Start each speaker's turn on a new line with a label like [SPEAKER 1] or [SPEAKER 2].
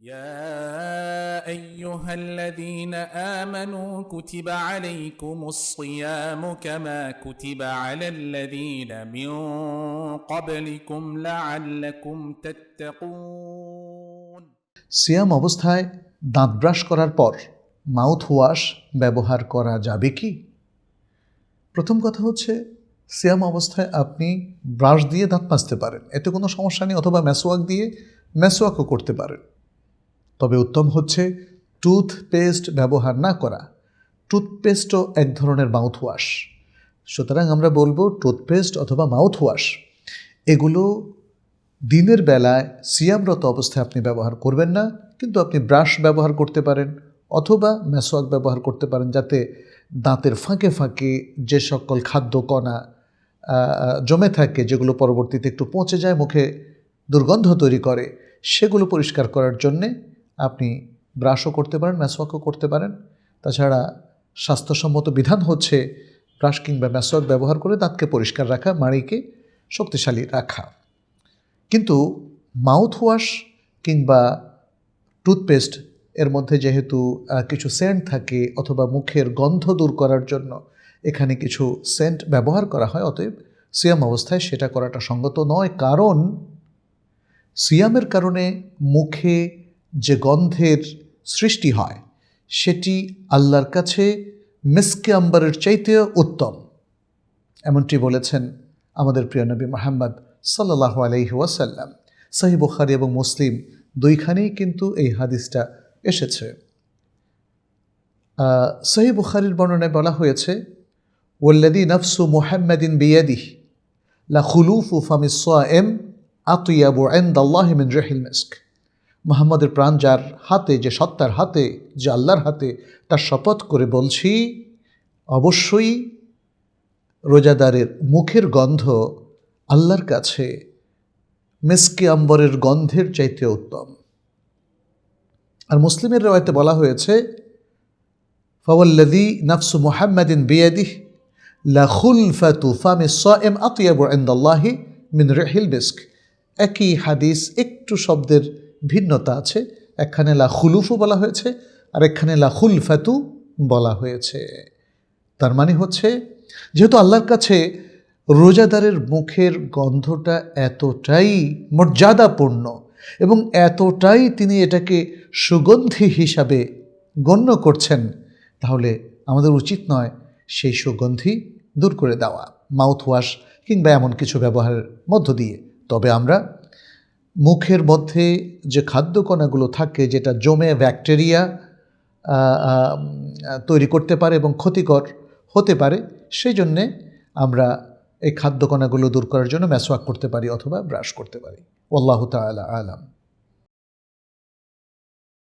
[SPEAKER 1] يا ايها الذين امنوا كتب عليكم الصيام كما كتب على الذين من قبلكم لعلكم تتقون
[SPEAKER 2] সিয়াম অবস্থায় দাঁত ব্রাশ করার পর মাউথ ওয়াশ ব্যবহার করা যাবে কি প্রথম কথা হচ্ছে সিয়াম অবস্থায় আপনি ব্রাশ দিয়ে দাঁত মাজতে পারেন এতে কোনো সমস্যা নেই অথবা ম্যাসোয়াক দিয়ে ম্যাসোয়াকও করতে পারেন তবে উত্তম হচ্ছে টুথপেস্ট ব্যবহার না করা। টুথপেস্টও এক ধরনের মাউথওয়াশ। সুতরাং আমরা বলব টুথপেস্ট অথবা মাউথওয়াশ, এগুলো দিনের বেলায় সিয়ামরত অবস্থায় আপনি ব্যবহার করবেন না, কিন্তু আপনি ব্রাশ ব্যবহার করতে পারেন অথবা মেসোয়াক ব্যবহার করতে পারেন যাতে দাঁতের ফাঁকে ফাঁকে যে সকল খাদ্য কণা জমে থাকে, যেগুলো পরবর্তীতে একটু পচে যায়, মুখে দুর্গন্ধ তৈরি করে, সেগুলো পরিষ্কার করার জন্যে আপনি ব্রাশও করতে পারেন মেসোয়াকও করতে পারেন। তাছাড়া স্বাস্থ্যসম্মত বিধান হচ্ছে ব্রাশ কিংবা মেসোয়াক ব্যবহার করে দাঁতকে পরিষ্কার রাখা, মাড়িকে শক্তিশালী রাখা। কিন্তু মাউথ ওয়াশ কিংবা টুথপেস্ট এর মধ্যে যেহেতু কিছু সেন্ট থাকে অথবা মুখের গন্ধ দূর করার জন্য এখানে কিছু সেন্ট ব্যবহার করা হয়, অতএব সিয়াম অবস্থায় সেটা করাটা সঙ্গত নয়। কারণ সিয়ামের কারণে মুখে যে গন্ধের সৃষ্টি হয়, সেটি আল্লাহর কাছে মিসকে আম্বারের চাইতেও উত্তম। এমনটি বলেছেন আমাদের প্রিয় নবী মোহাম্মদ সাল্লাহ আলহি ওয়াসাল্লাম। সহি বুখারি এবং মুসলিম দুইখানেই কিন্তু এই হাদিসটা এসেছে। সহি বুখারির বর্ণনায় বলা হয়েছে ওল্লাদি নফসু মুহাম্মাদিন বিয়াদিহ লা খুলুফু ফামিস এম আতুয়াবু আল্লাহ মিন রেহিল মিস্ক। মোহাম্মদের প্রাণ যার হাতে, যে সত্তার হাতে, যে আল্লাহর হাতে, তার শপথ করে বলছি, অবশ্যই রোজাদারের মুখের গন্ধ আল্লাহর কাছে, মেসকে আম্বরের গন্ধের চাইতে উত্তম। আর মুসলিমের রেওয়ায়তে বলা হয়েছে ফাওয়াল্লাদি নাফসু মুহাম্মাদিন বিয়াদিহ লা খুলফাতু ফামি সাইম আতিয়াবু ইনদাল্লাহি মিন রিহিল বিস্ক একই হাদিস একটু শব্দের ভিন্নতা আছে। একখানে লা খুলুফু বলা হয়েছে, আর একখানে লা খুলফাতু বলা হয়েছে। তার মানে হচ্ছে, যেহেতু আল্লাহর কাছে রোজাদারের মুখের গন্ধটা এতটাই মর্যাদাপূর্ণ এবং এতটাই তিনি এটাকে সুগন্ধি হিসাবে গণ্য করছেন, তাহলে আমাদের উচিত নয় সেই সুগন্ধি দূর করে দেওয়া মাউথ ওয়াশ কিংবা এমন কিছু ব্যবহারের মধ্য দিয়ে। তবে আমরা মুখের মধ্যে যে খাদ্যকণাগুলো থাকে, যেটা জমে ব্যাকটেরিয়া তৈরি করতে পারে এবং ক্ষতিকর হতে পারে, সেই জন্যে আমরা এই খাদ্যকণাগুলো দূর করার জন্য ম্যাসওয়াক করতে পারি অথবা ব্রাশ করতে পারি। আল্লাহ তালা আলাম।